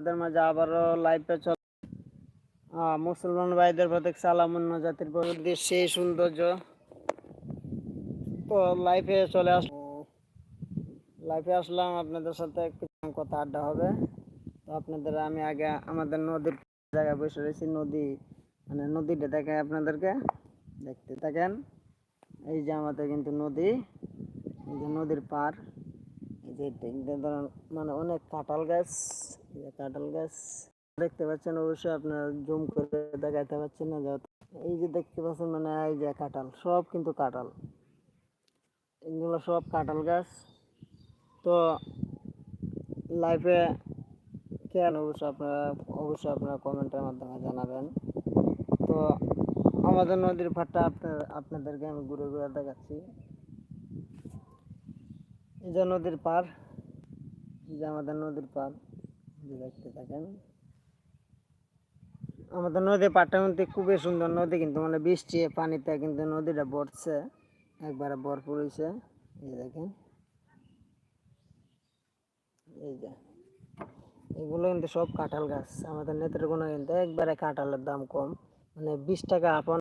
আপনাদের মাঝে আবারও লাইভে চল মুসলমান ভাইদের প্রত্যেক সালাম অন্য জাতির প্রতি সেই সৌন্দর্য। তো লাইফে চলে আস লাইফে আসলাম, আপনাদের সাথে কথা আড্ডা হবে। তো আপনাদের আমি আগে আমাদের নদীর জায়গায় বসে রয়েছি, নদী মানে নদীটা দেখে আপনাদেরকে। দেখতে থাকেন, এই যে আমাদের কিন্তু নদী, এই যে নদীর এই যে মানে অনেক কাঁঠাল গাছ কাঁঠাল গাছ দেখতে পাচ্ছেন, অবশ্যই আপনারা জুম করে দেখাতে পাচ্ছেন না যেহেতু এই যে দেখতে পাচ্ছেন মানে এই যে কাঁঠাল, সব কিন্তু কাঁঠাল। এগুলো সব কাঁঠাল গাছ। তো লাইফে কেন অবশ্যই আপনারা অবশ্যই আপনারা কমেন্টের মাধ্যমে জানাবেন। তো আমাদের নদীর পাড়টা আপনার, আপনাদেরকে আমি ঘুরে ঘুরে দেখাচ্ছি। যে নদীর পার যে আমাদের নদীর পার দেখতে থাকেন। আমাদের নদীর পাড়টা কিন্তু খুবই সুন্দর নদী, কিন্তু মানে বৃষ্টি, পানিতে কিন্তু নদীটা ভরছে, একবারে ভরপুর হয়েছে এই দেখেন। এই যে, এগুলো কিন্তু সব কাঁঠাল গাছ, আমাদের নেত্রকোনা কিন্তু একবারে কাঁঠালের দাম কম। মানে বিশ টাকা আপন